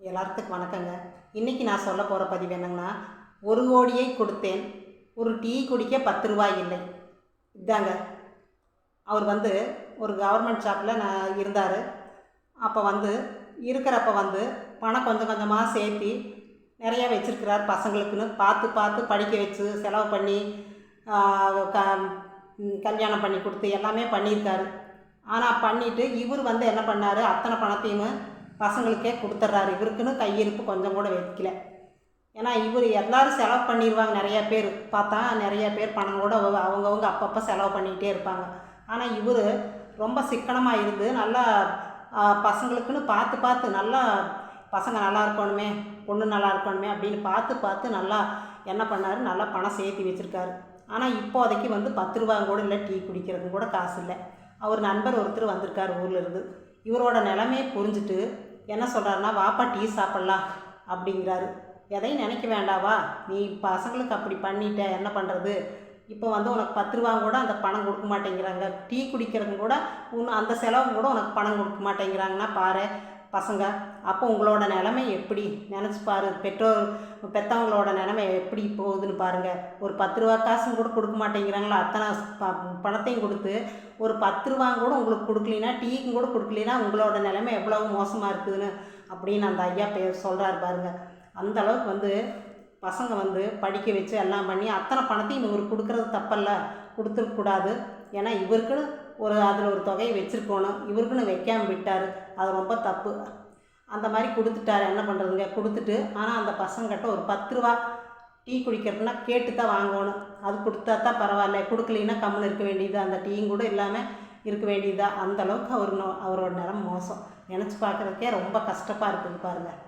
எல்லாத்துக்கும் வணக்கங்க. இன்றைக்கி நான் சொல்ல போகிற பதிவு என்னங்கன்னா ஒரு கோடியை கொடுத்தேன் ஒரு டீ குடிக்க பத்து ரூபாய் இல்லை. இதாங்க. அவர் வந்து ஒரு கவர்மெண்ட் ஷாப்பில் நான் இருந்தார். அப்போ வந்து இருக்கிறப்ப வந்து பணம் கொஞ்சம் கொஞ்சமாக சேர்த்தி நிறையா வச்சுருக்கிறார் பசங்களுக்குன்னு. பார்த்து பார்த்து படிக்க வச்சு செலவு பண்ணி க கல்யாணம் பண்ணி கொடுத்து எல்லாமே பண்ணியிருக்காரு. ஆனால் பண்ணிவிட்டு இவர் வந்து என்ன பண்ணார்? அத்தனை பணத்தையும் பசங்களுக்கே கொடுத்துட்றாரு இவருக்குன்னு கையிருப்பு கொஞ்சம் கூட வைக்கல. ஏன்னா இவர் எல்லாரும் செலவு பண்ணிடுவாங்க நிறையா பேர். பார்த்தா நிறையா பேர் பணம் கூட அவங்க- அப்பப்போ செலவு பண்ணிக்கிட்டே இருப்பாங்க. ஆனால் இவர் ரொம்ப சிக்கனமாக இருந்து நல்லா பசங்களுக்குன்னு பார்த்து பார்த்து நல்லா பசங்க நல்லா இருக்கணுமே பொண்ணு நல்லா இருக்கணுமே அப்படின்னு பார்த்து பார்த்து நல்லா என்ன பண்ணார்? நல்லா பணம் சேர்த்து வச்சுருக்காரு. ஆனால் இப்போதைக்கு வந்து பத்து ரூபா கூட இல்லை டீ குடிக்கிறதுக்கு கூட காசு இல்லை. அவர் நண்பர் ஒருத்தர் வந்திருக்கார் ஊர்லேருந்து இவரோட நிலமையை புரிஞ்சுட்டு என்ன சொல்கிறாருன்னா வாப்பா டீ சாப்பிட்லாம் அப்படிங்கிறாரு. எதையும் நினைக்க வேண்டாவா நீ பசங்களுக்கு அப்படி பண்ணிட்ட என்ன பண்ணுறது இப்போ வந்து உனக்கு பத்து ரூபா கூட அந்த பணம் கொடுக்க மாட்டேங்கிறாங்க. டீ குடிக்கிறதுக்கு கூட உன் அந்த செலவு கூட உனக்கு பணம் கொடுக்க மாட்டேங்கிறாங்கன்னா பாரு பசங்க அப்போ உங்களோட நிலமை எப்படி? நினச்சி பாரு பெற்றோர் பெற்றவங்களோட நிலமை எப்படி போகுதுன்னு பாருங்கள் ஒரு பத்து ரூபா காசும் கூட கொடுக்க மாட்டேங்கிறாங்களா? அத்தனை ப பணத்தையும் கொடுத்து ஒரு பத்து ரூபா கூட உங்களுக்கு கொடுக்கலினா டீக்கும் கூட கொடுக்கலினா உங்களோட நிலமை எவ்வளவு மோசமாக இருக்குதுன்னு அப்படின்னு அந்த ஐயா பேர் சொல்கிறாரு பாருங்க. அந்த அளவுக்கு வந்து பசங்க வந்து படிக்க வச்சு எல்லாம் பண்ணி அத்தனை பணத்தையும் இவர் கொடுக்குறது தப்பல்ல. கொடுத்துருக்கூடாது ஏன்னா இவருக்குன்னு ஒரு அதில் ஒரு தொகையை வச்சுருக்கணும். இவருக்குன்னு வைக்காமல் விட்டார். அது ரொம்ப தப்பு. அந்த மாதிரி கொடுத்துட்டாரு. என்ன பண்ணுறதுங்க கொடுத்துட்டு ஆனால் அந்த பசங்கிட்ட ஒரு பத்து ரூபா டீ குடிக்கிறதுனா கேட்டு தான் வாங்கணும். அது கொடுத்தா தான் பரவாயில்ல. கொடுக்கலைன்னா கம்முன்னு இருக்க வேண்டியது அந்த டீயும் கூட இல்லாமல் இருக்க வேண்டியதா அந்த அளவுக்கு அவர் நோ- அவரோட நிலம் மோசம். நினச்சி பார்க்குறதுக்கே ரொம்ப கஷ்டமாக இருக்குது பாருங்கள்